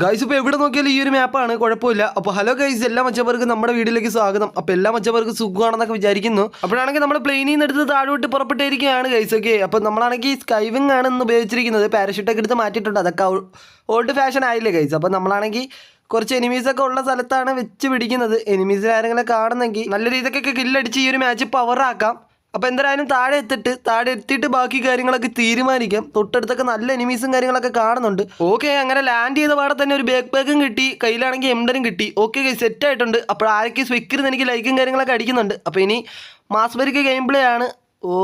Guys ഇപ്പോൾ എവിടെ നോക്കിയാലും ഈ ഒരു മാപ്പാണ് കുഴപ്പമില്ല. അപ്പോൾ ഹലോ ഗൈസ് എല്ലാ മച്ചവർക്ക് നമ്മുടെ വീട്ടിലേക്ക് സ്വാഗതം. അപ്പോൾ എല്ലാ മച്ചവർക്ക് സുഖമാണെന്നൊക്കെ വിചാരിക്കുന്നു. അപ്പോഴാണെങ്കിൽ നമ്മൾ പ്ലെയിനിൽ നിന്ന് എടുത്ത് താഴോട്ട് പുറപ്പെട്ടിരിക്കുകയാണ് ഗൈസ് ഓക്കെ അപ്പോൾ നമ്മളാണെങ്കിൽ സ്കൈവിംഗ് ആണ് ഇന്ന് ഉപയോഗിച്ചിരിക്കുന്നത്. പാരഷൂട്ടൊക്കെ എടുത്ത് മാറ്റിയിട്ടുണ്ട്. അതൊക്കെ ഓൾഡ് ഫാഷൻ ആയില്ലേ ഗൈസ് അപ്പോൾ നമ്മളാണെങ്കിൽ കുറച്ച് എനിമീസ് ഒക്കെ ഉള്ള സ്ഥലത്താണ് വെച്ച് പിടിക്കുന്നത്. എനിമീസ് ആരെങ്കിലും കാണുന്നെങ്കിൽ നല്ല രീതിക്കൊക്കെ കില്ലടിച്ച് ഈ ഒരു മാച്ച് പവറാക്കാം അപ്പോൾ എന്തായാലും താഴെ എത്തിട്ട് താഴെ എത്തിയിട്ട് ബാക്കി കാര്യങ്ങളൊക്കെ തീരുമാനിക്കാം. തൊട്ടടുത്തൊക്കെ നല്ല എനിമീസും കാര്യങ്ങളൊക്കെ കാണുന്നുണ്ട്. ഓക്കെ അങ്ങനെ ലാൻഡ് ചെയ്ത പാടെ തന്നെ ഒരു ബാക്ക് പാക്കും കിട്ടി കയ്യിലാണെങ്കിൽ എംഡനും കിട്ടി. ഓക്കെ സെറ്റ് ആയിട്ടുണ്ട്. അപ്പോൾ ആരൊക്കെ സ്വിക്കിരുന്ന് എനിക്ക് ലൈക്കും കാര്യങ്ങളൊക്കെ അടിക്കുന്നുണ്ട്. അപ്പോൾ ഇനി മാസ്ബരിക്ക് ഗെയിം പ്ലേ ആണ്. ഓ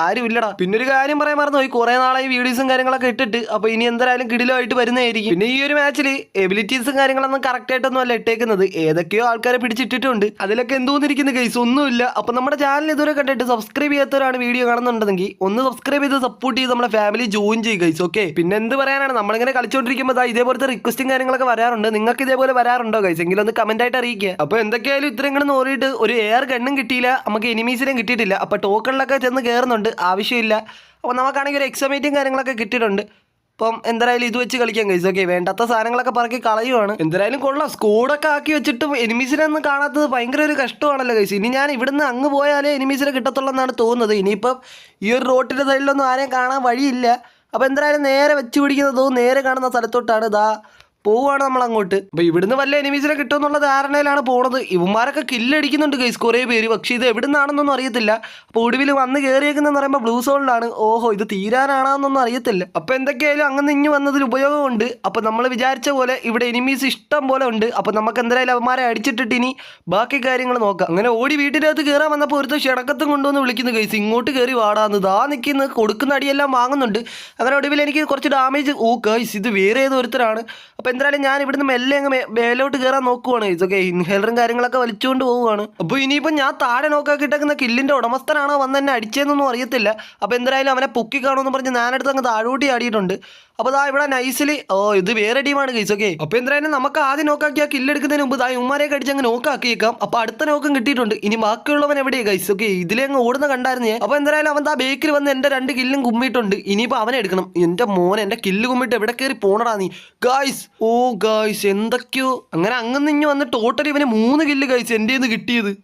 ആരും ഇല്ലടാ. പിന്നെ ഒരു കാര്യം പറയാൻ മറന്നു പോയി. കുറെ നാളായി വീഡിയോസും കാര്യങ്ങളൊക്കെ ഇട്ടിട്ട്. അപ്പൊ ഇനി എന്തായാലും കിടിലുമായിട്ട് വരുന്നതായിരിക്കും. പിന്നെ ഈ ഒരു മാച്ചിൽ എബിലിറ്റീസും കാര്യങ്ങളൊന്നും കറക്റ്റ് ആയിട്ടൊന്നും അല്ല ഇട്ടേക്കുന്നത്. ഏതൊക്കെയോ ആൾക്കാരെ പിടിച്ചിട്ടിട്ടുണ്ട്. അതിലൊക്കെ എന്തോന്നിരിക്കുന്ന കേസ് ഒന്നുമില്ല. അപ്പൊ നമ്മുടെ ചാനൽ ഇതുവരെ കണ്ടിട്ട് സബ്സ്ക്രൈബ് ചെയ്യാത്തവരാണ് വീഡിയോ കാണുന്നുണ്ടെങ്കിൽ ഒന്ന് സബ്സ്ക്രൈബ് ചെയ്ത് സപ്പോർട്ട് ചെയ്ത് നമ്മുടെ ഫാമിലി ജോയിൻ ചെയ്യുക ഗൈസ് ഓക്കെ പിന്നെ എന്ത് പറയാനാണ്? നമ്മളിങ്ങനെ കളിച്ചുകൊണ്ടിരിക്കുമ്പോൾ ദാ ഇതേപോലത്തെ റിക്വസ്റ്റും കാര്യങ്ങളൊക്കെ വരാറുണ്ട്. നിങ്ങൾക്ക് ഇതേപോലെ വരാറുണ്ടോ ഗൈസ് എങ്കിലും ഒന്ന് കമന്റ് ആയിട്ട് അറിയിക്കുക. അപ്പൊ എന്തൊക്കെയായാലും ഇത്രയും കൂടെ നോറിയിട്ട് ഒരു എയർ ഗണ്ണും കിട്ടിയില്ല. നമുക്ക് എനിമീസിനെയും കിട്ടിയിട്ടില്ല. അപ്പൊ ടോക്കണിലൊക്കെ ചെന്ന് കയറുന്നുണ്ട് ആവശ്യമില്ല. അപ്പോൾ നമുക്കാണെങ്കിൽ ഒരു എക്സമേറ്റും കാര്യങ്ങളൊക്കെ കിട്ടിയിട്ടുണ്ട്. അപ്പം എന്തായാലും ഇത് വെച്ച് കളിക്കാൻ കഴിച്ചു ഓക്കെ വേണ്ടാത്ത സാധനങ്ങളൊക്കെ പറക്കി കളയുവാണ്. എന്തായാലും കൊള്ളാം. സ്കോഡൊക്കെ ആക്കി വെച്ചിട്ടും എനിമീസിനെ ഒന്നും കാണാത്തത് ഭയങ്കര ഒരു കഷ്ടമാണല്ലോ കഴിച്ചു ഇനി ഞാൻ ഇവിടുന്ന് അങ്ങ് പോയാലേ എനിമീസിനെ കിട്ടത്തുള്ളൂ എന്നാണ് തോന്നുന്നത്. ഇനിയിപ്പം ഈ ഒരു റോട്ടിന്റെ സൈഡിലൊന്നും ആരെയും കാണാൻ വഴിയില്ല. അപ്പോൾ എന്തായാലും നേരെ വെച്ച് പിടിക്കുന്നതോ നേരെ കാണുന്ന സ്ഥലത്തോട്ടാണ്. ഇതാ പോവുകയാണ് നമ്മൾ അങ്ങോട്ട് അപ്പോൾ ഇവിടുന്ന് വല്ല എനിമീസിനെ കിട്ടുമെന്നുള്ള ധാരണയിലാണ് പോണത്. ഇവന്മാരൊക്കെ കില്ലടിക്കുന്നുണ്ട് ഗൈസ് കുറേ പേര്. പക്ഷേ ഇത് എവിടെ നിന്നാണെന്നൊന്നും അറിയത്തില്ല. അപ്പോൾ ഒടുവിൽ വന്ന് കയറിയേക്കുന്നതെന്ന് പറയുമ്പോൾ ബ്ലൂ സോണിലാണ് ഓഹോ ഇത് തീരാനാണെന്നൊന്നും അറിയത്തില്ല. അപ്പോൾ എന്തൊക്കെയായാലും അങ്ങനെ ഇഞ്ഞു വന്നതിൽ ഉപയോഗമുണ്ട്. അപ്പോൾ നമ്മൾ വിചാരിച്ച പോലെ ഇവിടെ എനിമീസ് ഇഷ്ടം പോലെ ഉണ്ട്. അപ്പോൾ നമുക്ക് എന്തായാലും അവന്മാരെ അടിച്ചിട്ടിട്ട് ഇനി ബാക്കി കാര്യങ്ങൾ നോക്കാം. അങ്ങനെ ഓടി വീട്ടിനകത്ത് കയറാൻ വന്നപ്പോൾ ഒരുത്ത ക്ഷണക്കത്തും കൊണ്ടുവന്ന് വിളിക്കുന്നു ഗൈസ് ഇങ്ങോട്ട് കയറി വാടാന്ന് ദാ നിൽക്കുന്നു കൊടുക്കുന്ന അടിയെല്ലാം വാങ്ങുന്നുണ്ട്. അങ്ങനെ ഒടുവിൽ എനിക്ക് കുറച്ച് ഡാമേജ് ഓ ഗൈസ് ഇത് വേറെ ഏതോ ഒരുത്തരാണ്. അപ്പോൾ എന്തായാലും ഞാൻ ഇവിടുന്ന് മെല്ലെ അങ്ങ് മേലോട്ട് കയറാൻ നോക്കുവാണ്. ഇതൊക്കെ ഇൻഹേലറും കാര്യങ്ങളൊക്കെ വലിച്ചുകൊണ്ട് പോവുകയാണ് അപ്പോൾ ഇനിയിപ്പോൾ ഞാൻ താഴെ നോക്കാൻ കിട്ടുന്ന കില്ലിന്റെ ഉടമസ്ഥനാണോ വന്ന് എന്നെ അടിച്ചതെന്നൊന്നും അറിയത്തില്ല. അപ്പോൾ എന്തായാലും അവനെ പൊക്കി കാണുമെന്ന് പറഞ്ഞ് ഞാനടുത്ത് അങ്ങ് താഴോട്ടി ആടിയിട്ടുണ്ട് അപ്പോൾ ദാ ഇവിടെ നൈസിലി ഓ ഇത് വേറെ ടീമാണ് കേസ് ഓക്കെ അപ്പോൾ എന്തായാലും നമുക്ക് ആദ്യം നോക്കാക്കിയാൽ ആ കില്ലെടുക്കുന്നതിന് മുമ്പ് ദാ ഉമ്മാരെയൊക്കെ അടിച്ച് അങ്ങ് നോക്കാക്കിയേക്കാം അപ്പോൾ അടുത്ത നോക്കും കിട്ടിയിട്ടുണ്ട്. ഇനി ബാക്കിയുള്ളവൻ എവിടെയാണ് കൈസ് ഓക്കെ ഇതിലെ അങ്ങ് ഓടുന്ന കണ്ടായിരുന്നു ഞാൻ. അപ്പോൾ എന്തായാലും അവൻ ദാ ബേക്കിൽ വന്ന് എന്റെ രണ്ട് കില്ലും കുമ്മിയിട്ടുണ്ട്. ഇനിയിപ്പോൾ അവനെ എടുക്കണം. എന്റെ മോൻ എന്റെ കില്ല് കുമ്മിട്ട് എവിടെ കയറി പോണടാ നീ? ഗായ്സ് ഓ ഗായ്സ് എന്തൊക്കെയോ. അങ്ങനെ അങ്ങനെ ഇഞ്ഞ് വന്ന് ടോട്ടലി ഇവന് മൂന്ന് കില്ല് കഴിച്ച് നിന്ന് കിട്ടിയത്.